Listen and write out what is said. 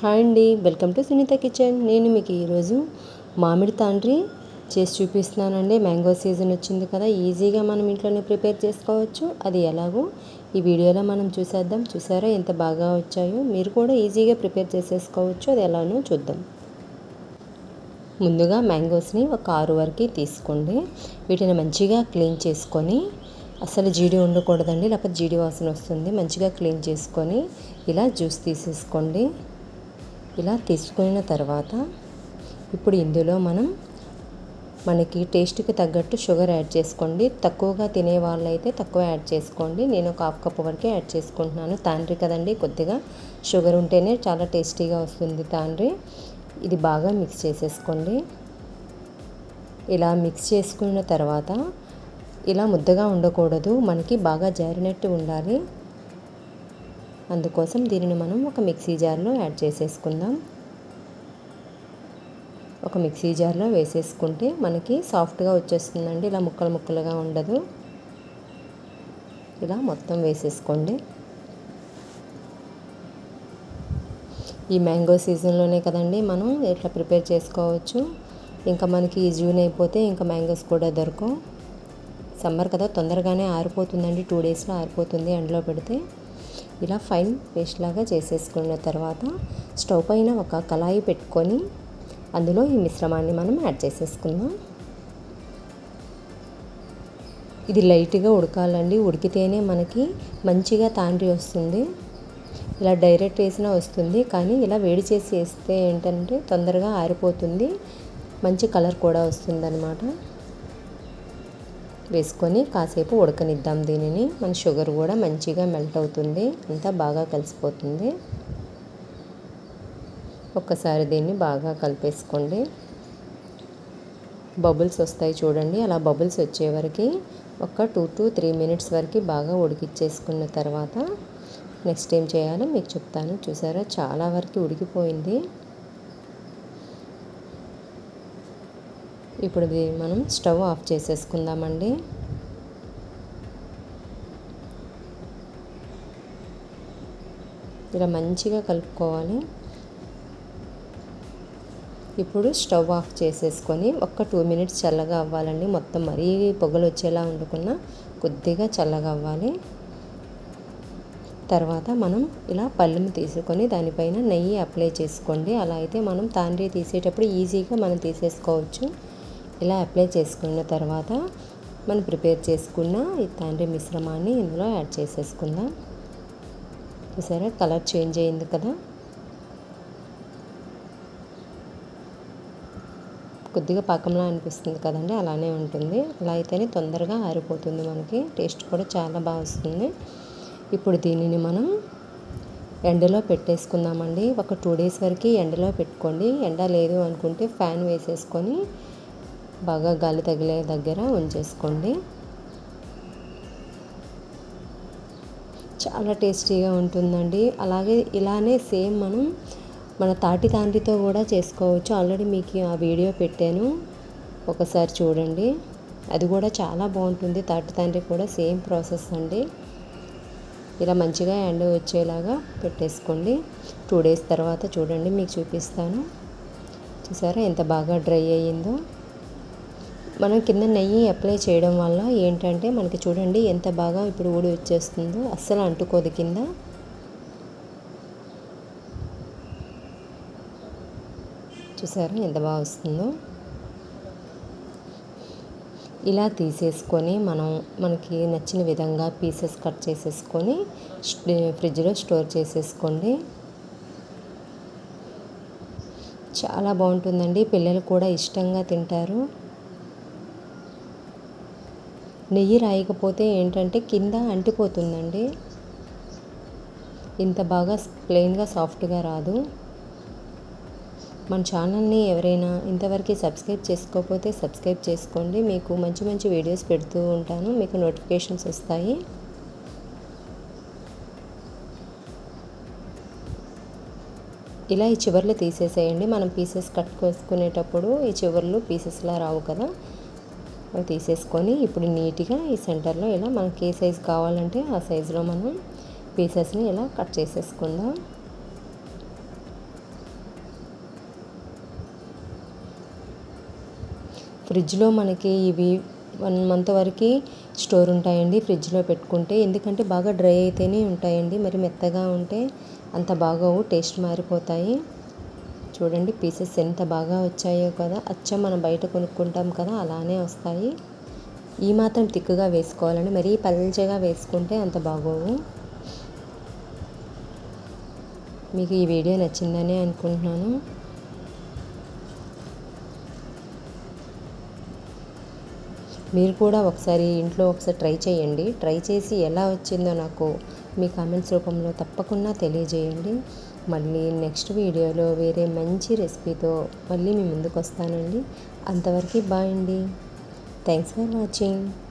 Hi అండి. Welcome to Sunitha kitchen. నేను మీకు ఈరోజు మామిడి తాండ్రి చేసి చూపిస్తున్నానండి. మ్యాంగో సీజన్ వచ్చింది కదా ఈజీగా మనం ఇంట్లోనే ప్రిపేర్ చేసుకోవచ్చు. అది ఎలాగో ఈ వీడియోలో మనం చూసేద్దాం. చూసారా ఎంత బాగా వచ్చాయో? మీరు కూడా ఈజీగా ప్రిపేర్ చేసేసుకోవచ్చు. అది ఎలానో చూద్దాం. ముందుగా మ్యాంగోస్ని ఒక ఆరు వరకు తీసుకోండి. వీటిని మంచిగా క్లీన్ చేసుకొని అసలు జీడి ఉండకూడదండి లేకపోతే జీడి వాసన వస్తుంది. మంచిగా క్లీన్ చేసుకొని ఇలా జ్యూస్ తీసేసుకోండి. ఇలా తీసుకున్న తర్వాత ఇప్పుడు ఇందులో మనం మనకి టేస్ట్కి తగ్గట్టు షుగర్ యాడ్ చేసుకోండి. తక్కువగా తినే వాళ్ళైతే తక్కువ యాడ్ చేసుకోండి. నేను ఒక హాఫ్ కప్ వరకే యాడ్ చేసుకుంటున్నాను. తాండ్రి కదండి కొద్దిగా షుగర్ ఉంటేనే చాలా టేస్టీగా వస్తుంది తాండ్రి. ఇది బాగా మిక్స్ చేసేసుకోండి. ఇలా మిక్స్ చేసుకున్న తర్వాత ఇలా ముద్దగా ఉండకూడదు. మనకి బాగా జారినట్టు ఉండాలి. అందుకోసం దీనిని మనం ఒక మిక్సీ జార్లో యాడ్ చేసేసుకుందాం. ఒక మిక్సీ జార్లో వేసేసుకుంటే మనకి సాఫ్ట్గా వచ్చేస్తుందండి. ఇలా ముక్కలు ముక్కలుగా ఉండదు. ఇలా మొత్తం వేసేసుకోండి. ఈ మ్యాంగో సీజన్లోనే కదండి మనం ఎట్లా ప్రిపేర్ చేసుకోవచ్చు? ఇంకా మనకి జూన్ అయిపోతే ఇంకా మ్యాంగోస్ కూడా దొరకవు. సమ్మర్ కదా తొందరగానే ఆరిపోతుందండి. టూ డేస్లో ఆరిపోతుంది ఎండలో పెడితే. ఇలా ఫైన్ పేస్ట్ లాగా చేసేసుకున్న తర్వాత స్టవ్ పైన ఒక కళాయి పెట్టుకొని అందులో ఈ మిశ్రమాన్ని మనం యాడ్ చేసేసుకుందాం. ఇది లైట్గా ఉడకాలండి. ఉడికితేనే మనకి మంచిగా తాండ్రి వస్తుంది. ఇలా డైరెక్ట్ వేసినా వస్తుంది. కానీ ఇలా వేడి చేసి వేస్తే ఏంటంటే తొందరగా ఆరిపోతుంది. మంచి కలర్ కూడా వస్తుందన్నమాట. వేసుకొని కాసేపు ఉడకనిద్దాం దీనిని. మన షుగర్ కూడా మంచిగా మెల్ట్ అవుతుంది. అంతా బాగా కలిసిపోతుంది. ఒక్కసారి దీన్ని బాగా కలిపేసుకోండి. బబుల్స్ వస్తాయి చూడండి. అలా బబుల్స్ వచ్చే వరకు ఒక టూ టు త్రీ మినిట్స్ వరకు బాగా ఉడికిచ్చేసుకున్న తర్వాత నెక్స్ట్ ఏం చేయాలో మీకు చెప్తాను. చూసారా? చాలా వరకు ఉడికిపోయింది. ఇప్పుడు మనం స్టవ్ ఆఫ్ చేసేసుకుందామండి. ఇలా మంచిగా కలుపుకోవాలి. ఇప్పుడు స్టవ్ ఆఫ్ చేసేసుకొని ఒక్క టూ మినిట్స్ చల్లగా అవ్వాలండి. మొత్తం మరీ పొగలు వచ్చేలా వండుకున్న కొద్దిగా చల్లగా అవ్వాలి. తర్వాత మనం ఇలా పళ్ళుని తీసుకొని దానిపైన నెయ్యి అప్లై చేసుకోండి. అలా అయితే మనం తాండ్రి తీసేటప్పుడు ఈజీగా మనం తీసేసుకోవచ్చు. ఇలా అప్లై చేసుకున్న తర్వాత మనం ప్రిపేర్ చేసుకున్న ఈ తండ్రి మిశ్రమాన్ని ఇందులో యాడ్ చేసేసుకుందాం. చూసారా? కలర్ చేంజ్ అయింది కదా? కొద్దిగా పాకంలా అనిపిస్తుంది కదండి అలానే ఉంటుంది. అలా అయితేనే తొందరగా ఆరిపోతుంది మనకి. టేస్ట్ కూడా చాలా బాగా వస్తుంది. ఇప్పుడు దీనిని మనం ఎండలో పెట్టేసుకుందామండి. ఒక టూ డేస్ వరకు ఎండలో పెట్టుకోండి. ఎండ లేదు అనుకుంటే ఫ్యాన్ వేసేసుకొని బాగా గాలి తగిలే దగ్గర ఉంచేసుకోండి. చాలా టేస్టీగా ఉంటుందండి. అలాగే ఇలానే సేమ్ మనం మన తాటి తాండ్రితో కూడా చేసుకోవచ్చు. ఆల్రెడీ మీకు ఆ వీడియో పెట్టాను. ఒకసారి చూడండి. అది కూడా చాలా బాగుంటుంది. తాటి తాండ్రి కూడా సేమ్ ప్రాసెస్ అండి. ఇలా మంచిగా ఎండ వచ్చేలాగా పెట్టేసుకోండి. టూ డేస్ తర్వాత చూడండి మీకు చూపిస్తాను. చూసారా ఎంత బాగా డ్రై అయ్యిందో. మనం కింద నెయ్యి అప్లై చేయడం వల్ల ఏంటంటే మనకి చూడండి ఎంత బాగా ఇప్పుడు ఊడి వచ్చేస్తుందో. అస్సలు అంటుకోదు కింద. చూసారా ఎంత బాగా వస్తుందో? ఇలా తీసేసుకొని మనం మనకి నచ్చిన విధంగా పీసెస్ కట్ చేసేసుకొని ఫ్రిడ్జ్లో స్టోర్ చేసేసుకోండి. చాలా బాగుంటుందండి. పిల్లలు కూడా ఇష్టంగా తింటారు. నెయ్యి రాయకపోతే ఏంటంటే కింద అంటిపోతుందండి ఇంత బాగా ప్లెయిన్గా సాఫ్ట్గా రాదు. మన ఛానల్ని ఎవరైనా ఇంతవరకు సబ్స్క్రైబ్ చేసుకోకపోతే సబ్స్క్రైబ్ చేసుకోండి. మీకు మంచి మంచి వీడియోస్ పెడుతూ ఉంటాను. మీకు నోటిఫికేషన్స్ వస్తాయి. ఇలా ఈ చివర్లు తీసేసేయండి. మనం పీసెస్ కట్ చేసుకునేటప్పుడు ఈ చివర్లు పీసెస్లా రావు కదా. తీసేసుకొని ఇప్పుడు నీట్గా ఈ సెంటర్లో ఇలా మనకి ఏ సైజు కావాలంటే ఆ సైజులో మనం పీసెస్ని ఇలా కట్ చేసేసుకుందాం. ఫ్రిడ్జ్లో మనకి ఇవి వన్ మంత్ వరకు స్టోర్ ఉంటాయండి ఫ్రిడ్జ్లో పెట్టుకుంటే. ఎందుకంటే బాగా డ్రై అయితేనే ఉంటాయండి. మరి మెత్తగా ఉంటే అంత బాగోవు టేస్ట్ మారిపోతాయి. చూడండి పీసెస్ ఎంత బాగా వచ్చాయో కదా. అచ్చం మనం బయట కొనుక్కుంటాం కదా అలానే వస్తాయి. ఈ మాత్రం తిక్కుగా వేసుకోవాలండి. మరీ పల్చగా వేసుకుంటే అంత బాగోవు. మీకు ఈ వీడియో నచ్చిందని అనుకుంటున్నాను. మీరు కూడా ఒకసారి ఇంట్లో ఒకసారి ట్రై చేయండి. ట్రై చేసి ఎలా వచ్చిందో నాకు మీ కామెంట్స్ రూపంలో తప్పకుండా తెలియజేయండి. మళ్ళీ నెక్స్ట్ వీడియోలో వేరే మంచి రెసిపీతో మళ్ళీ మీ ముందుకు వస్తానండి. అంతవరకు బాయ్ అండి. Thanks for watching.